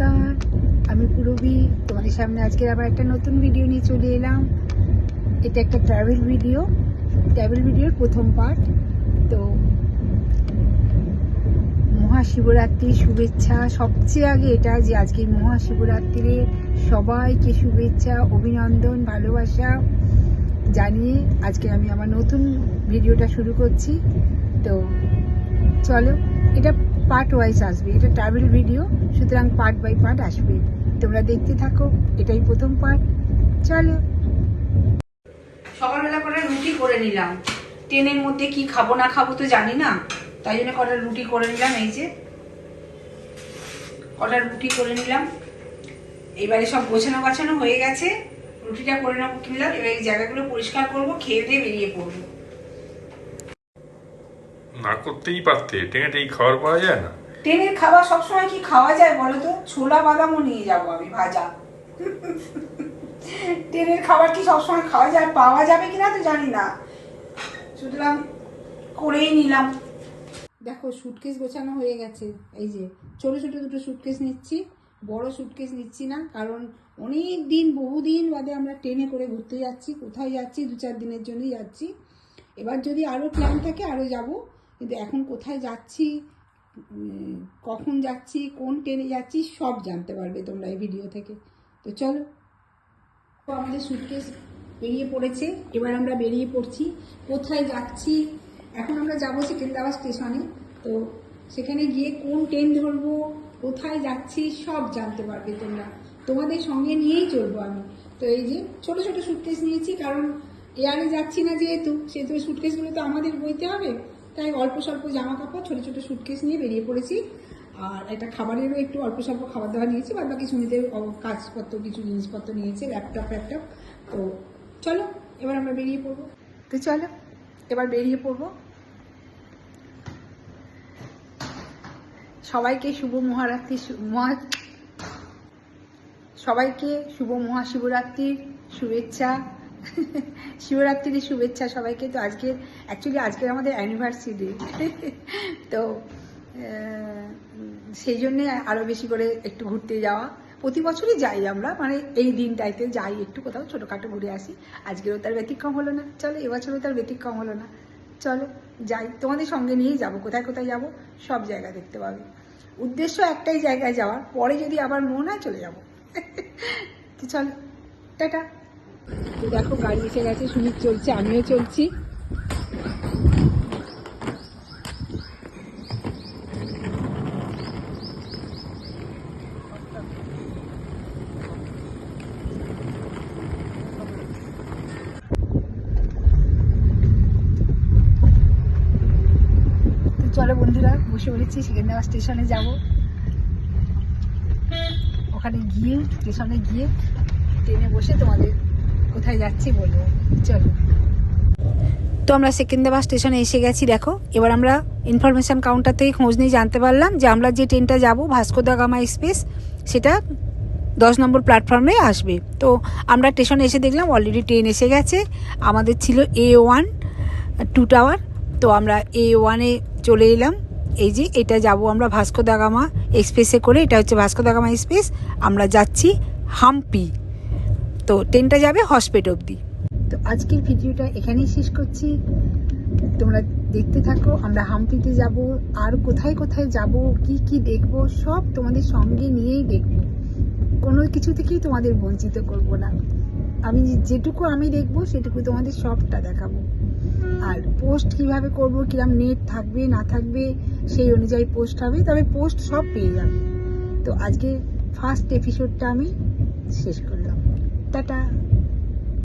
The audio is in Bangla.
নমস্কার, আমি পুরবি। তোমাদের সামনে আজকে আবার একটা নতুন ভিডিও নিয়ে চলে এলাম। এটা একটা ট্রাভেল ভিডিও ট্রাভেল ভিডিওর প্রথম পার্ট তো, মহাশিবরাত্রির শুভেচ্ছা। সবচেয়ে আগে এটা যে আজকে মহাশিবরাত্রিরে সবাইকে শুভেচ্ছা, অভিনন্দন, ভালোবাসা জানিয়ে আজকে আমি আমার নতুন ভিডিওটা শুরু করছি। তো, চলো, এটা পার্ট ওয়াইজ আসবে, এটা ট্রাভেল ভিডিও সুতরাং পার্ট বাই পার্ট আসবে। তোমরা দেখতে থাকো, এটাই প্রথম পার্ট চলো। সকালবেলা করে রুটি করে নিলাম। ট্রেনের মধ্যে কি খাব, না খাব তো জানি না। তাই জন্য কটা রুটি করে নিলাম, এই যে। কটা রুটি করে নিলাম। এবারে সব গোছানো গাছানো হয়ে গেছে। রুটিটা করে নেব কিনলাম এবার এই জায়গাগুলো পরিষ্কার করব, খেয়ে দিয়ে বেরিয়ে পড়ব। না করতেই পারতে। ট্রেনে খাবার পাওয়া যায় না? ট্রেনের খাবার সবসময় কি খাওয়া যায় বলো তো? ছোলা বাদামও নিয়ে যাব আমি, ভাজা। ট্রেনের খাবার কি সবসময় খাওয়া যায়? পাওয়া যাবে কিনা তো জানি না। সুতরাং করেই নিলাম। দেখো সুটকেস গোছানো হয়ে গেছে। এই যে, ছোটো ছোটো দুটো সুটকেস নিচ্ছি। বড় সুটকেস নিচ্ছি না, কারণ অনেক দিন বহুদিন বাদে আমরা ট্রেনে করে ঘুরতে যাচ্ছি। কোথায় যাচ্ছি? দু চার দিনের জন্যই যাচ্ছি। এবার যদি আরও প্ল্যান থাকে আরও যাব। কিন্তু এখন কোথায় যাচ্ছি কখন যাচ্ছি, কোন ট্রেনে যাচ্ছি, সব জানতে পারবে তোমরা এই ভিডিও থেকে। তো চলো। আমাদের সুটকেস বেরিয়ে পড়েছে। এবার আমরা বেরিয়ে পড়ছি। কোথায় যাচ্ছি? এখন আমরা যাব সেকেন্দ্রাবাদ স্টেশনে তো সেখানে গিয়ে কোন ট্রেন ধরবো, কোথায় যাচ্ছি, সব জানতে পারবে তোমরা। তোমাদের সঙ্গে নিয়েই চলবো আমি। তো এই যে ছোট ছোট সুটকেস নিয়েছি, কারণ এয়ারে যাচ্ছি না যেহেতু, সেহেতু সুটকেসগুলো তো আমাদের বইতে হবে। তাই অল্প স্বল্প জামা কাপড়, ছোটো ছোট সুটকেস নিয়ে বেরিয়ে পড়েছি। আর একটা খাবারেরও একটু অল্প স্বল্প খাবার দাবার নিয়েছি, বাদ বাকি সুমিদের কাজপত্র, কিছু জিনিসপত্র নিয়েছে ল্যাপটপ ফ্যাপটপ তো চলো, এবার আমরা বেরিয়ে পড়ব। তো চলো, এবার বেরিয়ে পড়ব। সবাইকে শুভ মহারাত্রি মহা, সবাইকে শুভ মহাশিবরাত্রির শুভেচ্ছা। শিবরাত্রির শুভেচ্ছা সবাইকে। তো আজকে অ্যাকচুয়ালি আজকে আমাদের অ্যানিভার্সারি তো সেই জন্যে আরও বেশি করে একটু ঘুরতে যাওয়া। প্রতি বছরই যাই আমরা মানে এই দিনটাইতে যাই একটু কোথাও, ছোটোখাটো ঘুরে আসি। আজকেও তার ব্যতিক্রম হলো না। চলো, এবছরও তার ব্যতিক্রম হলো না। চলো, যাই। তোমাদের সঙ্গে নিয়েই যাব। কোথায় কোথায় যাব, সব জায়গা দেখতে পাবে। উদ্দেশ্য একটাই জায়গায় যাওয়ার। পরে যদি আবার মন হয়, চলে যাব। তো চলো, টাটা। তো দেখো, গাড়ি এসে গেছে, সুমিত চলছে, আমিও চলছি। চলো বন্ধুরা, বসে পড়েছি সেকেন্দ্রাবাদ স্টেশনে যাব। ওখানে গিয়ে, স্টেশনে গিয়ে ট্রেনে বসে তোমাদের কোথায় যাচ্ছি বলব চলো তো আমরা সেকেন্দ্রাবাদ স্টেশনে এসে গেছি, দেখো। এবার আমরা ইনফরমেশন কাউন্টার থেকে খোঁজ নিয়ে জানতে পারলাম যে আমরা যে ট্রেনটা যাব ভাস্কো দা গামা এক্সপ্রেস সেটা দশ নম্বর প্ল্যাটফর্মে আসবে। তো আমরা স্টেশনে এসে দেখলাম অলরেডি ট্রেন এসে গেছে। আমাদের ছিল এ ওয়ান টু টাওয়ার তো আমরা এ ওয়ানে চলে এলাম। এই যে এটা যাব আমরা ভাস্কো দা গামা এক্সপ্রেসে করে, এটা হচ্ছে ভাস্কো দা গামা এক্সপ্রেস আমরা যাচ্ছি হাম্পি তো ট্রেনটা যাবে হসপিট অবধি। তো আজকের ভিডিওটা এখানেই শেষ করছি। তোমরা দেখতে থাকো, আমরা হাম্পিতে যাব, আর কোথায় কোথায় যাব, কি কি দেখব, সব তোমাদের সঙ্গে নিয়েই দেখব। কোনো কিছু থেকেই তোমাদের বঞ্চিত করব না। আমি যেটুকু আমি দেখব, সেটুকু তোমাদের সবটা দেখাবো। আর পোস্ট কীভাবে করব, কিরম নেট থাকবে, না থাকবে, সেই অনুযায়ী পোস্ট হবে, তবে পোস্ট সব পেয়ে যাবে। তো আজকে ফার্স্ট এপিসোডটা আমি শেষ করলাম। টাটা